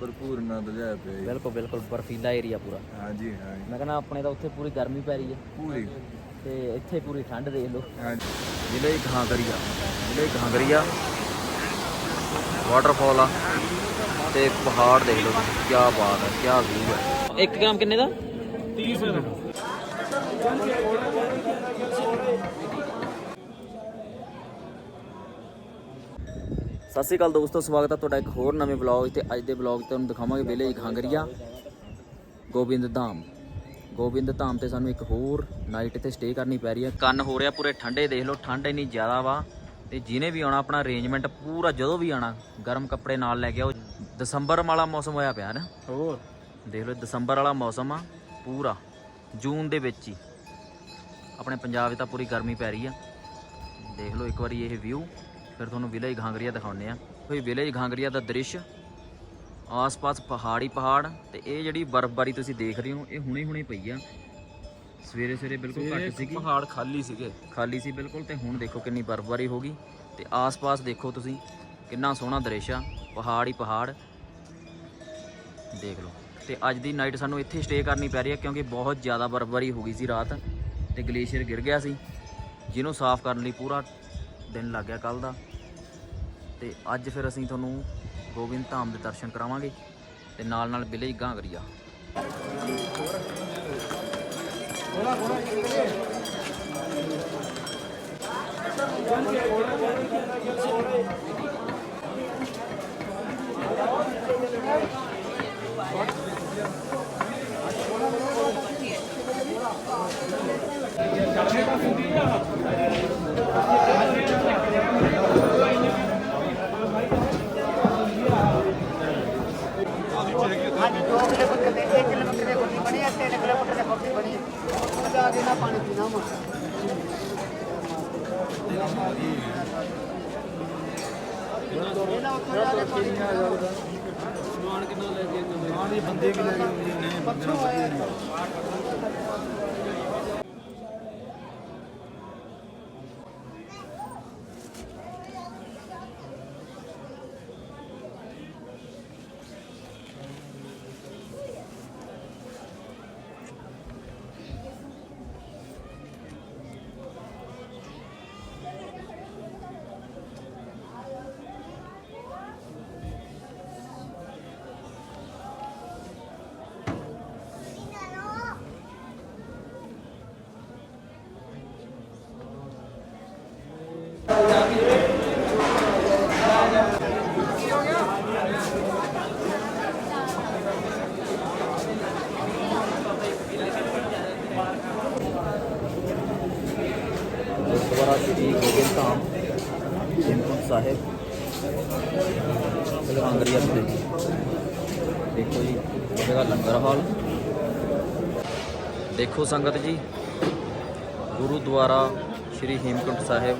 ਭਰਪੂਰ ਆਨੰਦ ਲਿਆ ਪਿਆ ਜੀ। ਬਿਲਕੁਲ ਬਿਲਕੁਲ ਬਰਫੀਲਾ ਏਰੀਆ ਪੂਰਾ। ਹਾਂਜੀ ਹਾਂਜੀ। ਮੈਂ ਕਹਿੰਦਾ ਆਪਣੇ ਤਾਂ ਉੱਥੇ ਪੂਰੀ ਗਰਮੀ ਪੈ ਰਹੀ ਹੈ। ਪੂਰੀ। ਤੇ ਇੱਥੇ ਪੂਰੀ ਠੰਡ ਦੇਖ ਲਓ। ਹਾਂਜੀ। ਜ਼ਿਲ੍ਹੇ ਘਾਂਗਰੀਆ। ਜ਼ਿਲ੍ਹੇ ਘਾਂਗਰੀਆ। ਵਾਟਰਫਾਲ ਆ। ਤੇ ਪਹਾੜ ਦੇਖ ਲਓ ਕੀ ਬਾਤ ਹੈ ਕੀ ਵਿਊ ਹੈ। 1 ਗ੍ਰਾਮ ਕਿੰਨੇ ਦਾ? 30 ਰੁਪਏ ਸਤਿ ਸ਼੍ਰੀ ਅਕਾਲ ਦੋਸਤੋ ਸਵਾਗਤ ਹੈ ਤੁਹਾਡਾ ਇੱਕ ਹੋਰ ਨਵੇਂ ਵਲੌਗ ਤੇ ਅੱਜ ਦੇ ਵਲੌਗ 'ਚ ਤੁਹਾਨੂੰ ਦਿਖਾਵਾਂਗੇ ਵਿਲੇਜ ਘਾਂਗਰੀਆ ਗੋਬਿੰਦ ਧਾਮ। ਗੋਬਿੰਦ ਧਾਮ ਤੇ ਸਾਨੂੰ ਇੱਕ ਹੋਰ ਨਾਈਟ ਇੱਥੇ ਸਟੇ ਕਰਨੀ ਪੈ ਰਹੀ ਹੈ ਕੰਨ ਹੋ ਰਿਹਾ ਪੂਰੇ ਠੰਡੇ ਦੇਖ ਲਓ ਠੰਡ ਇੰਨੀ ਜ਼ਿਆਦਾ ਵਾ। ਤੇ ਜਿਹਨੇ ਵੀ ਆਉਣਾ ਆਪਣਾ ਅਰੇਂਜਮੈਂਟ ਪੂਰਾ ਜਦੋਂ ਵੀ ਆਣਾ ਗਰਮ ਕੱਪੜੇ ਨਾਲ ਲੈ ਕੇ ਆਓ। ਦਸੰਬਰ ਵਾਲਾ ਮੌਸਮ ਹੋਇਆ ਪਿਆ ਨਾ। ਹੋਰ? ਦੇਖ ਲਓ ਦਸੰਬਰ ਵਾਲਾ ਮੌਸਮ ਆ ਪੂਰਾ। ਜੂਨ ਦੇ ਵਿੱਚ ਹੀ। ਆਪਣੇ ਪੰਜਾਬ 'ਚ ਤਾਂ ਪੂਰੀ ਗਰਮੀ ਪੈ ਰਹੀ ਆ। ਦੇਖ ਲਓ ਇੱਕ ਵਾਰੀ ਇਹ ਵਿਊ ਫਿਰ ਤੁਹਾਨੂੰ ਵਿਲੇਜ ਘਾਂਗਰੀਆ ਦਿਖਾਉਂਦੇ ਆ ਕੋਈ ਵਿਲੇਜ ਘਾਂਗਰੀਆ ਦਾ ਦ੍ਰਿਸ਼ ਆਸ-ਪਾਸ ਪਹਾੜ ਪਹਾੜ ਤੇ ਇਹ ਜਿਹੜੀ ਬਰਫ਼ਬਾਰੀ ਤੁਸੀਂ ਦੇਖ ਰਹੇ ਹੋ ਇਹ ਹੁਣੇ ਹੁਣੇ ਪਈ ਆ। ਸਵੇਰੇ ਸਵੇਰੇ ਬਿਲਕੁਲ ਘੱਟ ਸੀਗੀ। ਪਹਾੜ ਖਾਲੀ ਸੀਗੇ। ਖਾਲੀ ਸੀ ਬਿਲਕੁਲ ਤੇ ਹੁਣ ਦੇਖੋ ਕਿੰਨੀ ਬਰਫ਼ਬਾਰੀ ਹੋ ਗਈ ਤੇ ਆਸ-ਪਾਸ ਦੇਖੋ ਤੁਸੀਂ ਕਿੰਨਾ ਸੋਹਣਾ ਦ੍ਰਿਸ਼ ਆ ਪਹਾੜ ਹੀ ਪਹਾੜ। ਦੇਖ ਲਓ। ਤੇ ਅੱਜ ਦੀ ਨਾਈਟ ਸਾਨੂੰ ਇੱਥੇ ਸਟੇ ਕਰਨੀ ਪੈ ਰਹੀ ਹੈ ਕਿਉਂਕਿ ਬਹੁਤ ਜ਼ਿਆਦਾ ਬਰਫ਼ਬਾਰੀ ਹੋ ਗਈ ਸੀ ਰਾਤ ਤੇ ਗਲੇਸ਼ੀਅਰ ਗਿਰ ਗਿਆ ਸੀ। ਜਿਹਨੂੰ ਸਾਫ਼ ਕਰਨ ਲਈ ਪੂਰਾ ਦਿਨ ਲੱਗ ਗਿਆ ਕੱਲ ਦਾ। ਤੇ ਅੱਜ ਫਿਰ ਅਸੀਂ ਤੁਹਾਨੂੰ ਗੋਬਿੰਦ ਧਾਮ ਦੇ ਦਰਸ਼ਨ ਕਰਾਵਾਂਗੇ ਤੇ ਨਾਲ ਨਾਲ ਵਿਲੇਜ ਗਾਂਗਰੀਆ ਹਾਂਜੀ ਜਾ ਕੇ ਨਾ? ਪਾਣੀ ਪੀਣਾ ਵਾ ਇਹਨਾਂ ਉੱਥੇ ਜਾ ਕੇ ਵਾ। ਬੰਦੇ ਵੀ ਲੈ ਗਏ ਨੇ। ਪੱਥਰੋਂ ਆਇਆ ਸ੍ਰੀ ਗੋਬਿੰਦ ਧਾਮ, ਹੇਮਕੁੰਟ ਸਾਹਿਬ ਕਾਂਗਰੀਆ ਦੇ ਦੇਖੋ ਜੀ ਇਹ ਜਗ੍ਹਾ ਲੰਗਰ ਹਾਲ। ਦੇਖੋ ਸੰਗਤ ਜੀ ਗੁਰਦੁਆਰਾ ਸ੍ਰੀ ਹੇਮਕੁੰਟ ਸਾਹਿਬ,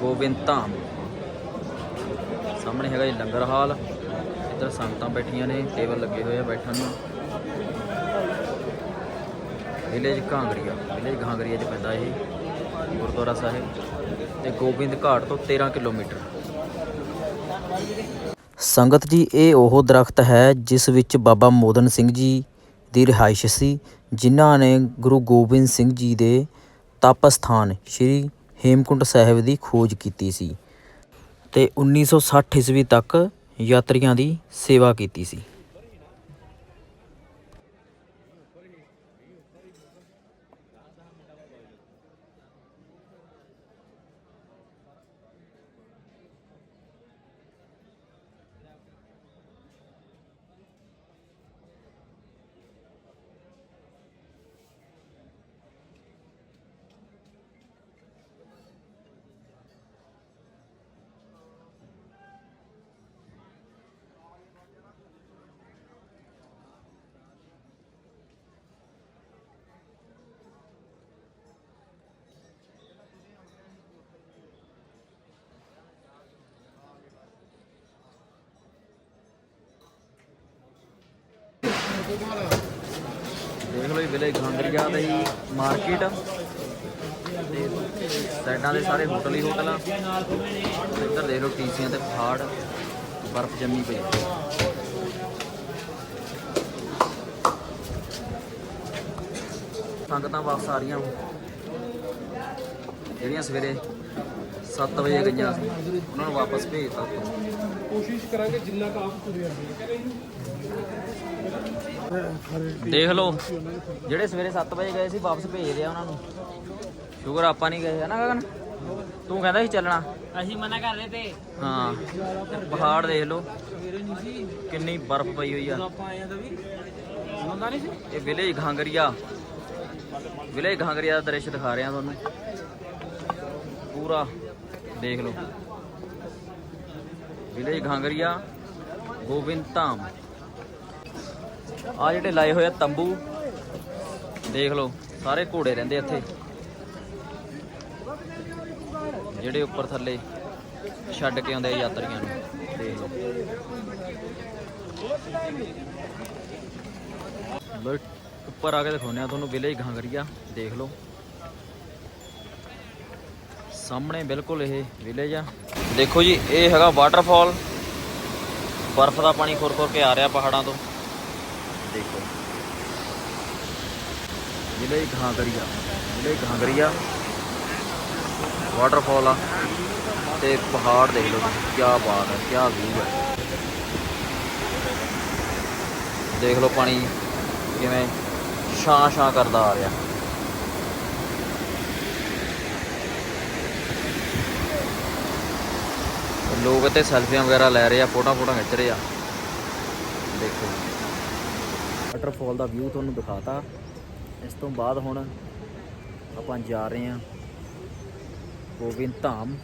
ਗੋਬਿੰਦ ਧਾਮ। ਸਾਹਮਣੇ ਹੈਗਾ ਜੀ ਲੰਗਰ ਹਾਲ। ਇੱਧਰ ਸੰਗਤਾਂ ਬੈਠੀਆਂ ਨੇ, ਟੇਬਲ ਲੱਗੇ ਹੋਏ ਆ ਬੈਠਣ ਨੂੰ। ਵਿਲੇਜ ਕਾਂਗਰੀਆ ਵਿਲੇਜ ਕਾਂਗਰੀਆ 'ਚ ਪੈਂਦਾ ਇਹ। ਗੁਰਦੁਆਰਾ ਸਾਹਿਬ ਤੇ ਗੋਬਿੰਦ ਘਾਟ ਤੋਂ 13 ਕਿਲੋਮੀਟਰ। ਸੰਗਤ ਜੀ, ਇਹ ਉਹ ਦਰਖਤ ਹੈ ਜਿਸ ਵਿੱਚ ਬਾਬਾ ਮੋਦਨ ਸਿੰਘ ਜੀ ਦੀ ਰਿਹਾਇਸ਼ ਸੀ, ਜਿਨ੍ਹਾਂ ਨੇ ਗੁਰੂ ਗੋਬਿੰਦ ਸਿੰਘ ਜੀ ਦੇ ਤਪ ਸਥਾਨ ਸ੍ਰੀ ਹੇਮਕੁੰਟ ਸਾਹਿਬ ਦੀ ਖੋਜ ਕੀਤੀ ਸੀ ਤੇ 1960 ਈਸਵੀ ਤੱਕ ਯਾਤਰੀਆਂ ਦੀ ਸੇਵਾ ਕੀਤੀ ਸੀ। ਦੇਖ ਲਓ ਇਹ ਵਿਲੇਜ ਖਾਂਗਰੀਆ ਦਾ ਹੀ ਮਾਰਕੀਟ ਤੇ ਸਾਈਡਾਂ ਦੇ ਸਾਰੇ ਹੋਟਲ ਹੀ ਹੋਟਲ ਆ। ਇੱਧਰ ਦੇਖ ਲਓ, ਟੀਸੀਆਂ ਤੇ ਪਹਾੜ, ਬਰਫ਼ ਜੰਮੀ ਪਈ ਸੰਗਤਾਂ ਵਾਪਸ ਆ ਰਹੀਆਂ ਜਿਹੜੀਆਂ ਸਵੇਰੇ 7 ਵਜੇ ਗਈਆਂ ਸੀ ਉਹਨਾਂ ਨੂੰ ਵਾਪਸ ਭੇਜਤਾ ਕੋਸ਼ਿਸ਼ ਕਰਾਂਗੇ ਜਿੰਨਾ ਕੁ ਆਪ ਤੁਰੇ ਆਂਦੇ ਦੇਖ ਲਓ ਜਿਹੜੇ ਸਵੇਰੇ 7 ਵਜੇ ਗਏ ਸੀ ਵਾਪਸ ਭੇਜਦੇ ਆ ਉਹਨਾਂ ਨੂੰ। ਸ਼ੁਕਰ ਆਪਾਂ ਨਹੀਂ ਗਏ ਹੈ ਨਾ ਗਗਨ? ਤੂੰ ਕਹਿੰਦਾ ਸੀ ਚੱਲਣਾ। ਅਸੀਂ ਮਨਾ ਕਰ ਰਹੇ ਤੇ। ਹਾਂ ਪਹਾੜ ਦੇਖ ਲਓ ਕਿੰਨੀ ਬਰਫ਼ ਪਈ ਹੋਈ ਆ। ਆਪਾਂ ਆਏ ਆ ਤਾਂ ਵੀ ਹੁੰਦਾ ਨਹੀਂ ਸੀ? ਇਹ ਵਿਲੇਜ ਘਾਂਗਰੀਆ ਵਿਲੇਜ ਘਾਂਗਰੀਆ ਦਾ ਦ੍ਰਿਸ਼ ਦਿਖਾ ਰਿਹਾ ਤੁਹਾਨੂੰ। ਪੂਰਾ। ਦੇਖ ਲਓ। ਵਿਲੇਜ ਘਾਂਗਰੀਆ, ਗੋਬਿੰਦ ਧਾਮ। ਆ ਜਿਹੜੇ ਲਾਏ ਹੋਏ ਆ ਤੰਬੂ, ਦੇਖ ਲਓ, ਸਾਰੇ ਘੋੜੇ ਰਹਿੰਦੇ ਇੱਥੇ। ਜਿਹੜੇ ਉੱਪਰ ਥੱਲੇ ਛੱਡ ਕੇ ਆਉਂਦੇ ਆ ਯਾਤਰੀਆਂ ਨੂੰ, ਦੇਖ ਲਓ। ਲੋ ਉੱਪਰ ਆ ਕੇ ਦਿਖਾਉਂਦੇ ਆ ਤੁਹਾਨੂੰ ਵਿਲੇਜ ਘਾਂਗਰੀਆ, ਦੇਖ ਲਓ। ਸਾਹਮਣੇ ਬਿਲਕੁਲ ਇਹ ਵਿਲੇਜ ਆ। ਦੇਖੋ ਜੀ, ਇਹ ਹੈਗਾ ਵਾਟਰਫਾਲ ਬਰਫ਼ ਦਾ ਪਾਣੀ ਖੁਰ ਖੁਰ ਕੇ ਆ ਰਿਹਾ ਪਹਾੜਾਂ ਤੋਂ। ਦੇਖੋ। Village Ghangaria. Village Ghangaria. Waterfall ਆ। ਤੇ ਪਹਾੜ ਦੇਖ ਲਓ ਕੀ ਬਾਤ ਹੈ ਕੀ ਵਿਊ ਹੈ। ਦੇਖ ਲਓ ਪਾਣੀ ਕਿਵੇਂ ਛਾਂ ਛਾਂ ਕਰਦਾ ਆ ਰਿਹਾ। ਲੋਕ ਇੱਥੇ ਸੈਲਫੀਆਂ ਵਗੈਰਾ ਲੈ ਰਹੇ ਆ ਫੋਟੋ ਫੋਟੋ ਖਿੱਚ ਰਹੇ ਆ। ਦੇਖੋ। ਵਾਟਰਫਾਲ ਦਾ ਵਿਊ ਤੁਹਾਨੂੰ ਦਿਖਾਤਾ। ਇਸ ਤੋਂ ਬਾਅਦ ਹੁਣ ਆਪਾਂ ਜਾ ਰਹੇ ਹਾਂ ਗੋਬਿੰਦ ਧਾਮ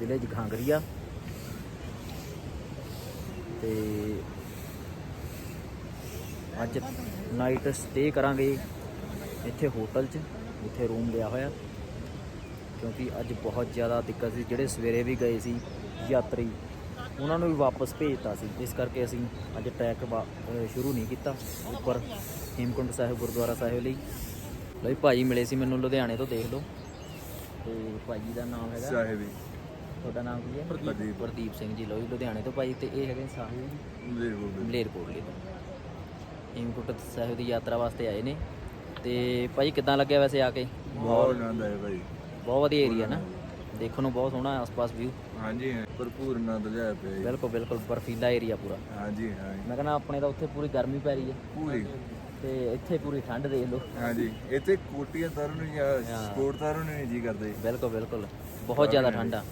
ਵਿਲੇਜ ਘਾਂਗਰੀਆ ਤੇ ਅੱਜ ਨਾਈਟ ਸਟੇ ਕਰਾਂਗੇ ਇੱਥੇ ਹੋਟਲ 'ਚ ਇੱਥੇ ਰੂਮ ਲਿਆ ਹੋਇਆ। ਕਿਉਂਕਿ ਅੱਜ ਬਹੁਤ ਜ਼ਿਆਦਾ ਦਿੱਕਤ ਸੀ ਜਿਹੜੇ ਸਵੇਰੇ ਵੀ ਗਏ ਸੀ ਯਾਤਰੀ ਉਹਨਾਂ ਨੂੰ ਵੀ ਵਾਪਸ ਭੇਜਤਾ ਸੀ। ਇਸ ਕਰਕੇ ਅਸੀਂ ਅੱਜ ਟਰੈਕ ਸ਼ੁਰੂ ਨਹੀਂ ਕੀਤਾ ਉੱਪਰ ਹੇਮਕੁੰਟ ਸਾਹਿਬ ਗੁਰਦੁਆਰਾ ਸਾਹਿਬ ਲਈ। ਲਈ ਭਾਜੀ ਮਿਲੇ ਸੀ ਮੈਨੂੰ ਲੁਧਿਆਣੇ ਤੋਂ ਦੇਖ ਲਓ। ਤੇ ਭਾਜੀ ਦਾ ਨਾਮ ਹੈਗਾ। ਸਾਹਿਬੀ। ਤੁਹਾਡਾ ਨਾਮ ਕੀ ਹੈ? ਪ੍ਰਦੀਪ। ਪ੍ਰਦੀਪ ਸਿੰਘ ਜੀ ਲੋ ਜੀ ਲੁਧਿਆਣੇ ਤੋਂ ਭਾਜੀ ਤੇ ਇਹ ਹੈਗੇ ਸਾਹਿਬ ਮਲੇਰਕੋਟਲੇ ਤੋਂ। ਹੇਮਕੁੰਟ ਸਾਹਿਬ ਦੀ ਯਾਤਰਾ ਵਾਸਤੇ ਆਏ ਨੇ। ਤੇ ਭਾਜੀ ਕਿੱਦਾਂ ਲੱਗਿਆ ਵੈਸੇ ਆ ਕੇ? ਬਹੁਤ ਆਨੰਦ ਆਇਆ ਭਾਈ ਬਹੁਤ ਵਧੀਆ ਏਰੀਆ ਨਾ। ਦੇਖਣ ਨੂੰ ਬਹੁਤ ਸੋਹਣਾ ਆਸ-ਪਾਸ ਵਿਊ ਹਾਂਜੀ ਹਾਂ, ਭਰਪੂਰ ਆਨੰਦ ਲਿਆ ਪਿਆ ਜੀ। ਬਿਲਕੁਲ ਬਿਲਕੁਲ ਬਰਫੀਲਾ ਏਰੀਆ ਪੂਰਾ। ਹਾਂਜੀ ਹਾਂ ਮੈਂ ਕਹਿੰਦਾ ਆਪਣੇ ਤਾਂ ਉੱਥੇ ਪੂਰੀ ਗਰਮੀ ਪੈ ਰਹੀ ਹੈ। ਪੂਰੀ? ਤੇ ਇੱਥੇ ਪੂਰੀ ਠੰਡ ਦੇਖ ਲਓ। ਹਾਂਜੀ। ਇੱਥੇ ਕੋਟੀਆਂ ਤਾਰਨ ਨੂੰ ਜਾਂ। ਸਪੋਰਟ ਤਾਰਨ ਨੂੰ ਨਹੀਂ ਜੀ ਕਰਦੇ। ਬਿਲਕੁਲ ਬਿਲਕੁਲ। ਬਹੁਤ ਜ਼ਿਆਦਾ ਠੰਡ ਆ।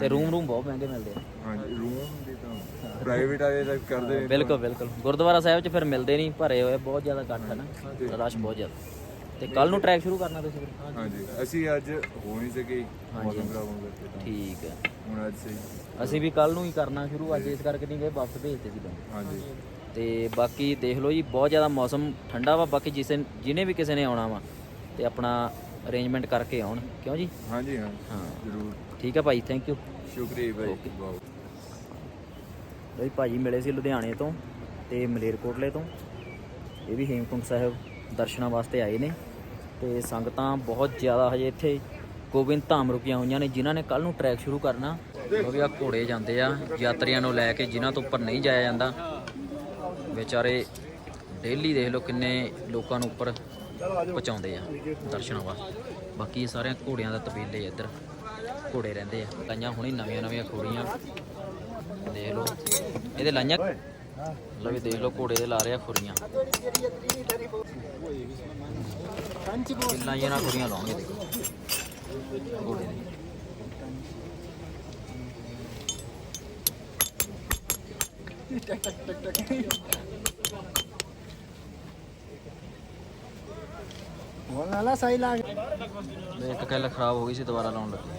ਤੇ ਰੂਮ ਰੂਮ ਬਹੁਤ ਮਹਿੰਗੇ ਮਿਲਦੇ ਆ। ਹਾਂਜੀ ਰੂਮ ਦੀ ਤਾਂ ਪ੍ਰਾਈਵੇਟ ਆਏ ਤੱਕ ਕਰਦੇ ਬਿਲਕੁਲ ਬਿਲਕੁਲ। ਗੁਰਦੁਆਰਾ ਸਾਹਿਬ 'ਚ ਫਿਰ ਮਿਲਦੇ ਨਹੀਂ ਭਰੇ ਹੋਏ ਬਹੁਤ ਜ਼ਿਆਦਾ ਇਕੱਠ ਹੈ ਨਾ। ਰਸ਼ ਬਹੁਤ ਜ਼ਿਆਦਾ। ਤੇ ਕੱਲ ਨੂੰ ਟਰੈਕ ਸ਼ੁਰੂ ਕਰਨਾ ਤੁਸੀਂ ਫਿਰ? ਹਾਂਜੀ। ਅਸੀਂ ਅੱਜ ਹੋ ਨਹੀਂ ਸਕੇ। ਮੌਸਮ ਖਰਾਬ ਹੋ ਗਿਆ ਤਾਂ। ਠੀਕ ਹੈ। ਹੁਣ ਅੱਜ ਸਹੀ ਅਸੀਂ ਵੀ ਕੱਲ ਨੂੰ ਹੀ ਕਰਨਾ ਸ਼ੁਰੂ ਅੱਜ ਇਸ ਕਰਕੇ ਨਹੀਂ ਗਏ ਵਾਪਸ ਭੇਜਦੇ ਸੀ ਬੰਦੇ। ਹਾਂਜੀ। ਤੇ ਬਾਕੀ ਦੇਖ ਲਓ ਜੀ ਬਹੁਤ ਜ਼ਿਆਦਾ ਮੌਸਮ ਠੰਡਾ ਵਾ ਬਾਕੀ ਜਿਸੇ ਜਿਹਨੇ ਵੀ ਕਿਸੇ ਨੇ ਆਉਣਾ ਵਾ ਤੇ ਆਪਣਾ ਅਰੇਂਜਮੈਂਟ ਕਰਕੇ ਆਉਣ। ਕਿਉਂ ਜੀ? ਹਾਂਜੀ ਹਾਂ। ਹਾਂ। ਜ਼ਰੂਰ। ਠੀਕ ਹੈ ਭਾਈ ਥੈਂਕ ਯੂ ਸ਼ੁਕਰੀਆ ਭਾਈ. ਬਹੁਤ ਬਈ ਭਾਜੀ ਮਿਲੇ ਸੀ ਲੁਧਿਆਣੇ ਤੋਂ ਤੇ ਮਲੇਰਕੋਟਲੇ ਤੋਂ। ਇਹ ਵੀ ਹੇਮਕੁੰਟ ਸਾਹਿਬ ਦਰਸ਼ਨਾਂ ਵਾਸਤੇ ਆਏ ਨੇ। ਤੇ ਸੰਗਤਾਂ ਬਹੁਤ ਜ਼ਿਆਦਾ ਹਜੇ ਇੱਥੇ ਗੋਬਿੰਦ ਧਾਮ ਰੁਕੀਆਂ ਹੋਈਆਂ ਨੇ, ਜਿਨ੍ਹਾਂ ਨੇ ਕੱਲ ਨੂੰ ਟਰੈਕ ਸ਼ੁਰੂ ਕਰਨਾ। ਉਹ ਆ ਘੋੜੇ ਜਾਂਦੇ ਆ, ਯਾਤਰੀਆਂ ਨੂੰ ਲੈ ਕੇ ਜਿਨ੍ਹਾਂ ਤੋਂ ਉੱਪਰ ਨਹੀਂ ਜਾਇਆ ਜਾਂਦਾ। ਵਿਚਾਰੇ ਡੇਲੀ ਦੇਖ ਲਓ ਕਿੰਨੇ ਲੋਕਾਂ ਨੂੰ ਉੱਪਰ ਪਹੁੰਚਾਉਂਦੇ ਆ ਦਰਸ਼ਨਾਂ ਵਾਸਤੇ ਬਾਕੀ ਇਹ ਸਾਰਿਆਂ ਘੋੜਿਆਂ ਦਾ ਤਬੀਲੇ ਇੱਧਰ। ਘੋੜੇ ਰਹਿੰਦੇ ਆ। ਲਾਈਆਂ ਹੁਣੇ ਨਵੀਆਂ ਨਵੀਆਂ ਖੋੜੀਆਂ ਦੇਖ ਲਓ। ਇਹਦੇ ਲਾਈਆਂ ਲਓ ਵੀ ਦੇਖ ਲਓ ਘੋੜੇ ਦੇ ਲਾ ਰਿਆ ਖੁਰੀਆਂ। ਇਹ ਲਾਈਆਂ ਨਾਲ ਖੁਰੀਆਂ ਲਾਉਣਗੇ ਦੇਖੋ। ਘੋੜੇ ਦੀ। ਹੁਣ ਨਾਲਾ ਸਹੀ ਲੱਗ ਤੇ ਇੱਕ ਕੱਲ ਖਰਾਬ ਹੋ ਗਈ ਸੀ ਦੁਬਾਰਾ ਲਾਉਣ ਲੱਗੇ।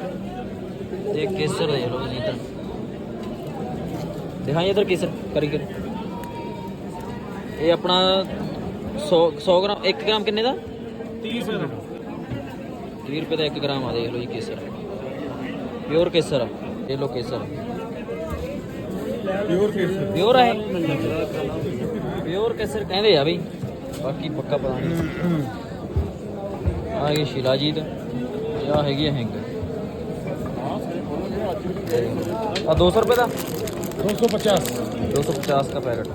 ਤੇ ਕੇਸਰ ਦੇ ਲੋ ਜੀ ਇੱਧਰ ਦਿਖਾਈ ਇਧਰ ਕੇਸਰ। ਕਾਰੀਗਰ ਇਹ ਆਪਣਾ 100 100 ਗ੍ਰਾਮ 1 ਗ੍ਰਾਮ ਕਿੰਨੇ ਦਾ? 30 ਰੁਪਏ 30 ਰੁਪਏ ਦਾ 1 ਗ੍ਰਾਮ ਆ ਦੇਖ ਲਓ ਜੀ ਕੇਸਰ। ਪਿਓਰ ਕੇਸਰ ਇਹ ਲੋ ਕੇਸਰ। ਪਿਓਰ ਕੇਸਰ। ਪਿਓਰ ਹੈ ਪਿਓਰ ਕੇਸਰ ਕਹਿੰਦੇ ਆ ਬਈ। ਬਾਕੀ ਪੱਕਾ ਪਤਾ ਨਹੀਂ। ਆ ਹੈਗੀ ਸ਼ਿਲਾਜੀਤ। ਇਹ ਆ ਹੈਗੀ। ਆ ਹਿੰਗ ਆ 200 ਰੁਪਏ ਦਾ 250 250 का पैकेट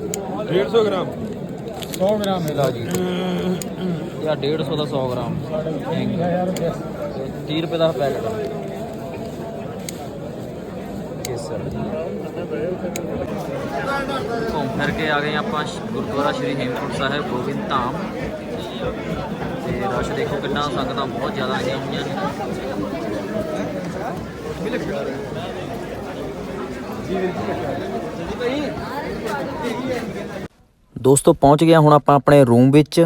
150 ग्राम 100 ग्राम शिलाजीत या 150 ਦਾ 100 ਗ੍ਰਾਮ ਹਿੰਗ ਤੇ 30 ਰੁਪਏ ਦਾ ਪੈਕਟ ਕੇਸਰ ਘੁੰਮ ਫਿਰ ਕੇ ਆ ਗਏ ਆਪਾਂ ਸ਼- ਗੁਰਦੁਆਰਾ ਸ਼੍ਰੀ ਹੇਮਕੁੰਟ ਸਾਹਿਬ ਗੋਬਿੰਦ ਧਾਮ ਤੇ ਰਸ਼ ਦੇਖੋ ਕਿੰਨਾ ਸੰਗਤਾਂ ਬਹੁਤ ਜ਼ਿਆਦਾ ਆਈਆਂ ਹੋਈਆਂ ਨੇ ਦੋਸਤੋ, ਪਹੁੰਚ ਗਿਆ ਹੁਣ ਆਪਾਂ ਆਪਣੇ ਰੂਮ ਵਿੱਚ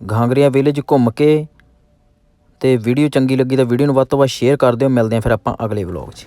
ਘਾਂਗਰੀਆ ਵਿਲੇਜ ਘੁੰਮ ਕੇ, ਤੇ ਵੀਡੀਓ ਚੰਗੀ ਲੱਗੀ ਤਾਂ ਵੀਡੀਓ ਨੂੰ ਵੱਧ ਤੋਂ ਵੱਧ ਸ਼ੇਅਰ ਕਰ ਦਿਓ। ਮਿਲਦੇ ਹਾਂ ਫਿਰ ਆਪਾਂ ਅਗਲੇ ਵਲੌਗ 'ਚ।